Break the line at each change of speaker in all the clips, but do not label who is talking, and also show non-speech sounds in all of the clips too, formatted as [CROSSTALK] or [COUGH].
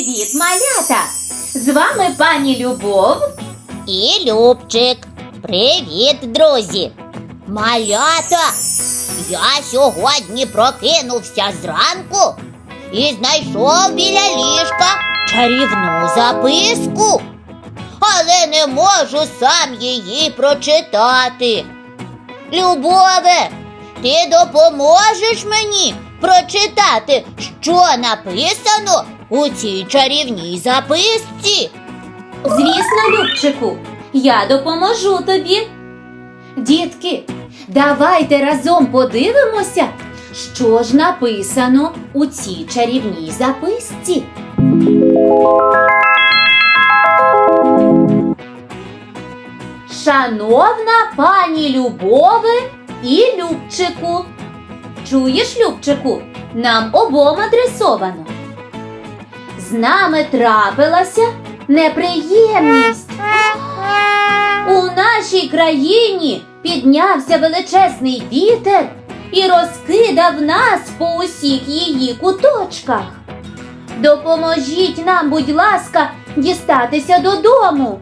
Привіт, малята! З вами пані Любов.
І Любчик. Привіт, друзі! Малята! Я сьогодні прокинувся зранку і знайшов біля ліжка чарівну записку, але не можу сам її прочитати. Любове, ти допоможеш мені прочитати, що написано у цій чарівній записці?
Звісно, Любчику, я допоможу тобі. Дітки, давайте разом подивимося, що ж написано у цій чарівній записці. Шановна пані Любове і Любчику. Чуєш, Любчику? Нам обом адресовано. З нами трапилася неприємність. У нашій країні піднявся величезний вітер і розкидав нас по усіх її куточках. Допоможіть нам, будь ласка, дістатися додому.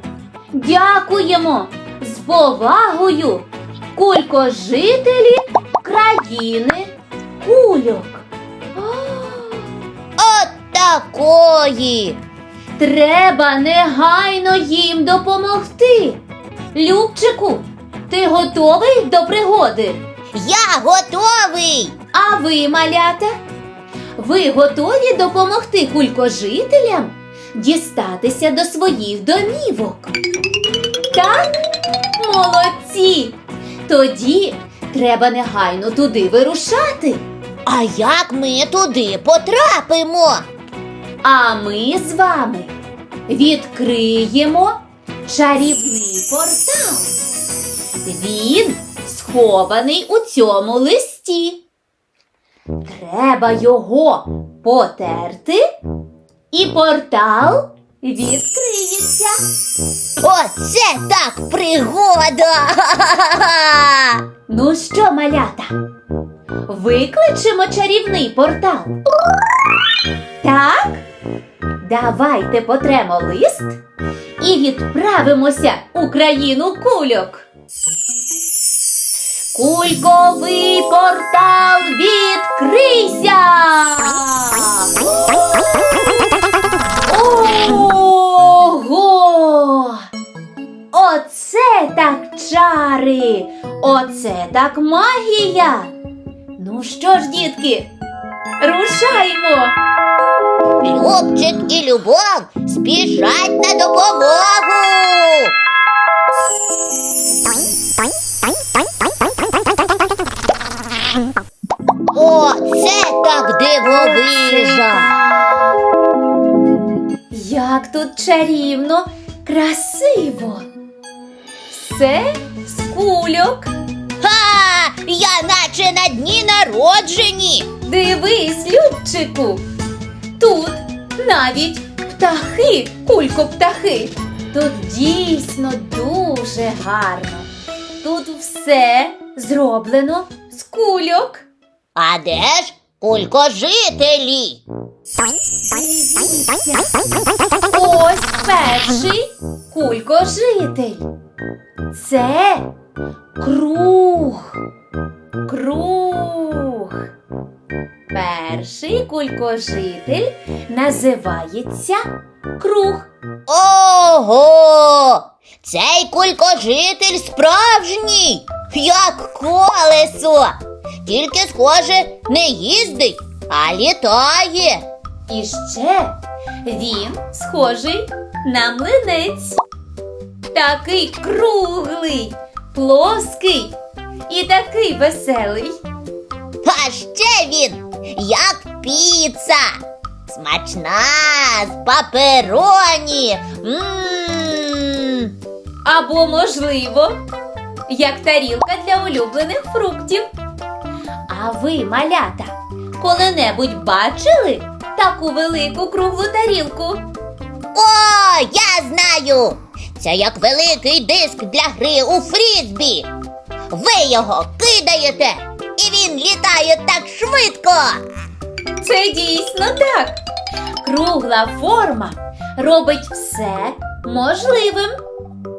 Дякуємо з повагою, кулькожителі країни кульок.
От такої.
Треба негайно їм допомогти. Любчику, ти готовий до пригоди?
Я готовий.
А ви, малята? Ви готові допомогти кулькожителям дістатися до своїх домівок? Так? Молодці! Тоді треба негайно туди вирушати.
А як ми туди потрапимо?
А ми з вами відкриємо чарівний портал. Він схований у цьому листі. Треба його потерти, і портал відкриється.
Оце так пригода! [LAUGHS]
Ну що, малята? Викличемо чарівний портал. Так? Давайте потремо лист і відправимося у країну кульок. Кульковий портал відкрийся! Ого! Оце так чари! Оце так магія! Ну що ж, дітки, рушаймо!
Любчик і любов спішать на допомогу. Оце так дивовижа!
Як тут чарівно, красиво! Все з кульок.
Я наче на дні народжені.
Дивись, Любчику. Тут навіть птахи, кулько-птахи. Тут дійсно дуже гарно. Тут все зроблено з кульок.
А де ж кулькожителі?
Ось перший кулькожитель. Це круг. Круг. Перший кулькожитель називається круг.
Ого! Цей кулькожитель справжній, як колесо. Тільки, схоже, не їздить, а літає.
І ще він схожий на млинець. Такий круглий, плоский і такий веселий.
А ще він як піца. Смачна з папероні. Мм.
Або, можливо, як тарілка для улюблених фруктів. А ви, малята, коли-небудь бачили таку велику круглу тарілку?
О, я знаю! Це як великий диск для гри у фрізбі. Ви його кидаєте, і він літає так швидко.
Це дійсно так. Кругла форма робить все можливим.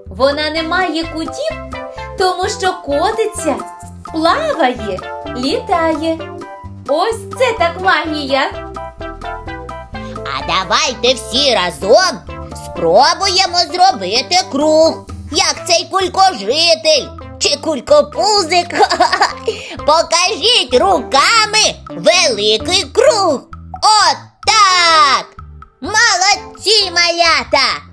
Вона не має кутів, тому що котиться, плаває, літає. Ось це так магія.
А давайте всі разом спробуємо зробити круг, як цей кулькожитель чи кулькопузик. [LAUGHS] Покажіть руками великий круг. От так! Молодці малята!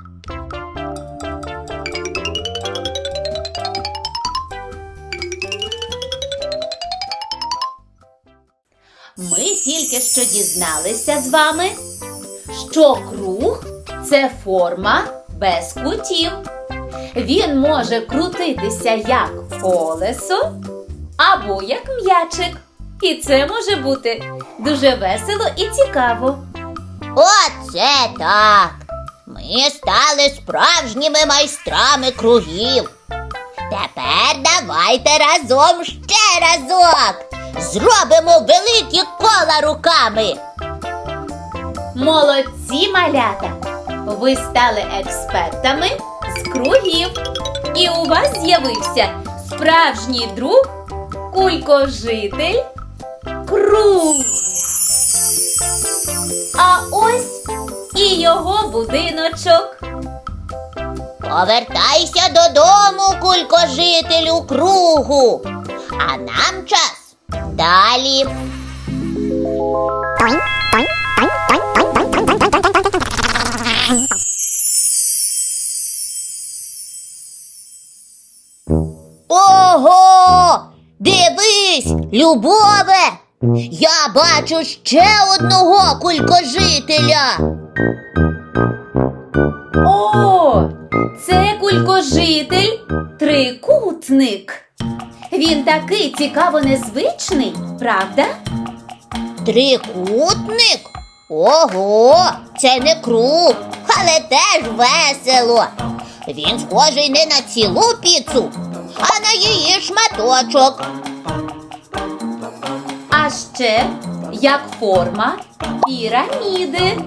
Ми тільки що дізналися з вами, що круг це форма без кутів. Він може крутитися як колесо або як м'ячик. І це може бути дуже весело і цікаво.
Оце так. Ми стали справжніми майстрами кругів. Тепер давайте разом ще разок. Зробимо великі кола руками.
Молодці малята! Ви стали експертами кругів. І у вас з'явився справжній друг, кулькожитель, круг. А ось і його будиночок.
Повертайся додому, кулькожителю кругу. А нам час далі. Ого! Дивись, Любове! Я бачу ще одного кулькожителя.
О, це кулькожитель трикутник. Він такий цікаво незвичний, правда?
Трикутник? Ого, це не круг, але теж весело. Він схожий не на цілу піцу, а на її шматочок.
А ще як форма піраміди.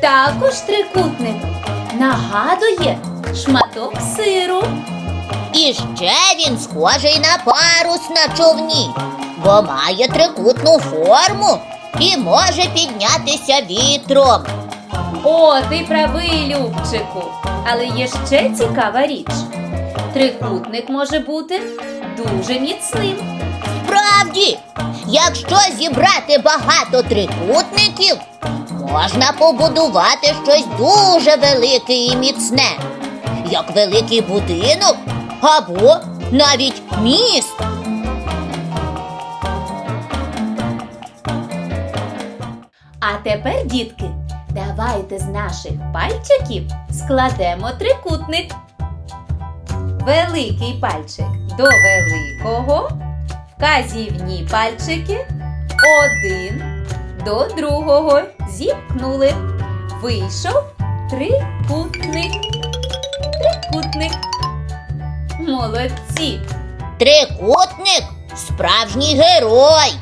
Також трикутник нагадує шматок сиру.
І ще він схожий на парус на човні, бо має трикутну форму і може піднятися вітром.
О, ти правий, Любчику. Але є ще цікава річ. Трикутник може бути дуже міцним.
Справді, якщо зібрати багато трикутників, можна побудувати щось дуже велике і міцне, як великий будинок або навіть міст.
А тепер, дітки, давайте з наших пальчиків складемо трикутник. Великий пальчик до великого, вказівні пальчики один до другого зімкнули. Вийшов трикутник. Трикутник. Молодці!
Трикутник справжній герой.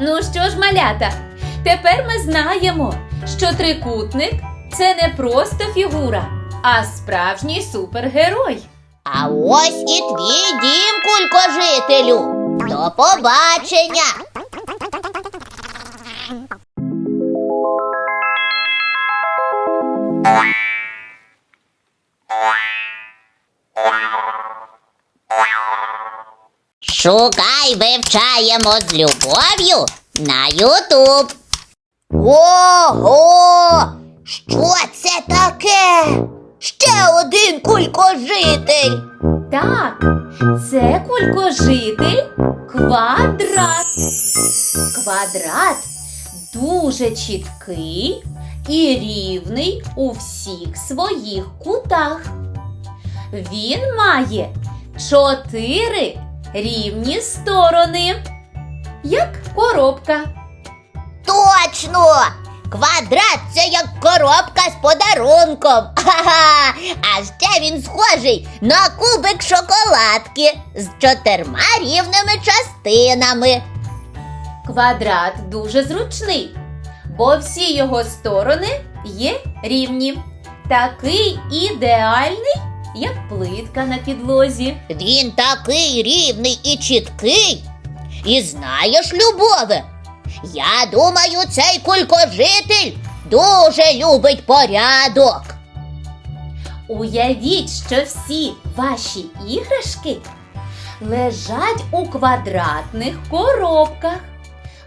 Ну що ж, малята, тепер ми знаємо, що трикутник це не просто фігура, а справжній супергерой.
А ось і твій дім, кулькожителю. До побачення. Шукай, вивчаємо з любов'ю на Ютуб. Ого! Що це таке? Ще один кулькожитель.
Так, це кулькожитель квадрат. Квадрат дуже чіткий і рівний у всіх своїх кутах. Він має чотири рівні сторони, як коробка.
Точно! Квадрат це як коробка з подарунком. [LAUGHS] Ха-ха! А ще він схожий на кубик шоколадки з чотирма рівними частинами.
Квадрат дуже зручний, бо всі його сторони є рівні. Такий ідеальний, як плитка на підлозі.
Він такий рівний і чіткий. І знаєш, Любове, я думаю, цей кулькожитель дуже любить порядок.
Уявіть, що всі ваші іграшки лежать у квадратних коробках.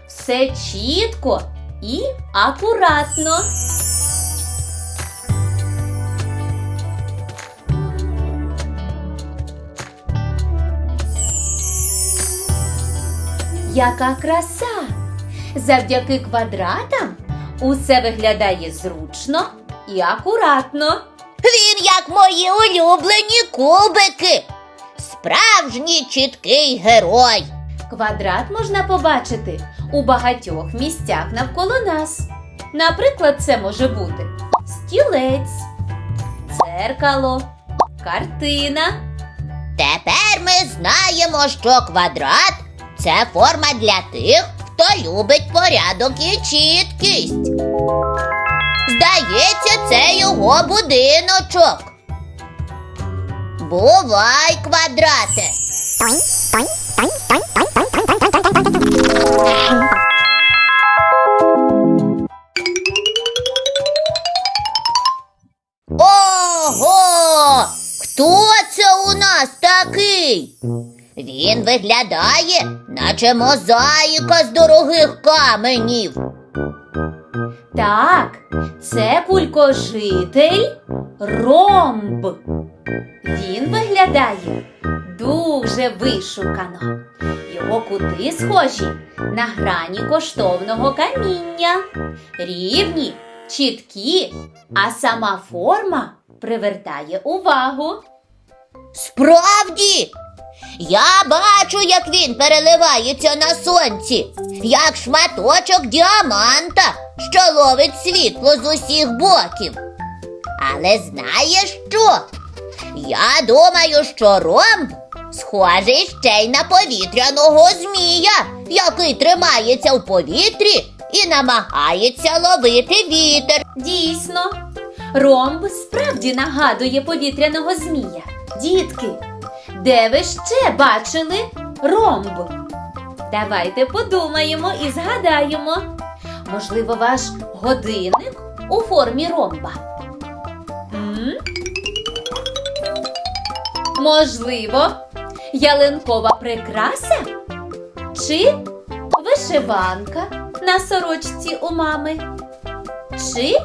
Все чітко і акуратно. Яка краса! Завдяки квадратам усе виглядає зручно і акуратно.
Він як мої улюблені кубики. Справжній чіткий герой.
Квадрат можна побачити у багатьох місцях навколо нас. Наприклад, це може бути стілець, дзеркало, картина.
Тепер ми знаємо, що квадрат це форма для тих, хто любить порядок і чіткість. Здається, це його будиночок. Бувай, квадрате. Ого! Хто це у нас такий? Він виглядає, наче мозаїка з дорогих каменів.
Так, це кулькожитель ромб. Він виглядає дуже вишукано. Його кути схожі на грані коштовного каміння. Рівні, чіткі, а сама форма привертає увагу.
Справді, я бачу, як він переливається на сонці, як шматочок діаманта, що ловить світло з усіх боків. Але знаєш що? Я думаю, що ромб схожий ще й на повітряного змія, який тримається в повітрі і намагається ловити вітер.
Дійсно, ромб справді нагадує повітряного змія. Дітки, де ви ще бачили ромб? Давайте подумаємо і згадаємо. Можливо, ваш годинник у формі ромба. М? Можливо, ялинкова прикраса чи вишиванка на сорочці у мами. Чи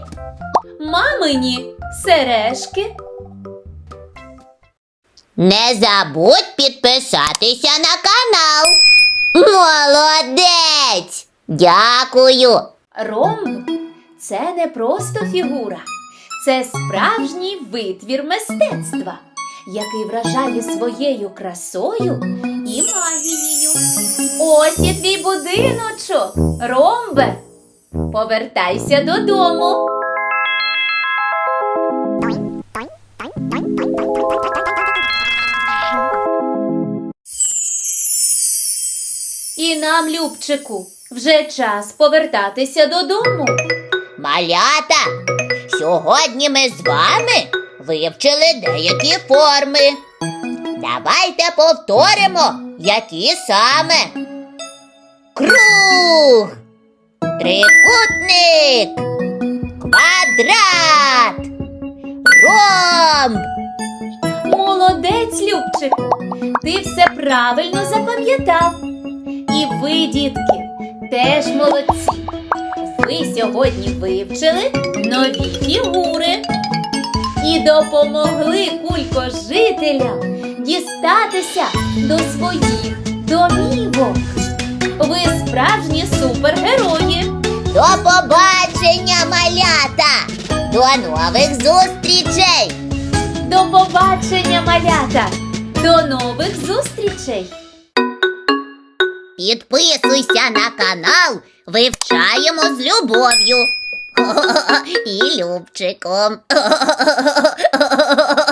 мамині сережки.
Не забудь підписатися на канал. Молодець! Дякую!
Ромб це не просто фігура, це справжній витвір мистецтва, який вражає своєю красою і магією. Ось і твій будиночок, ромбе. Повертайся додому. І нам, Любчику, вже час повертатися додому.
Малята! Сьогодні ми з вами вивчили деякі форми. Давайте повторимо, які саме. Круг, трикутник, квадрат, ромб.
Молодець, Любчику, ти все правильно запам'ятав. І ви, дітки, теж молодці. Ви сьогодні вивчили нові фігури і допомогли кулькожителям дістатися до своїх домівок. Ви справжні супергерої.
До побачення, малята! До нових зустрічей!
До побачення, малята! До нових зустрічей!
Підписуйся на канал, вивчаємо з любов'ю. [LAUGHS] І Любчиком. [LAUGHS]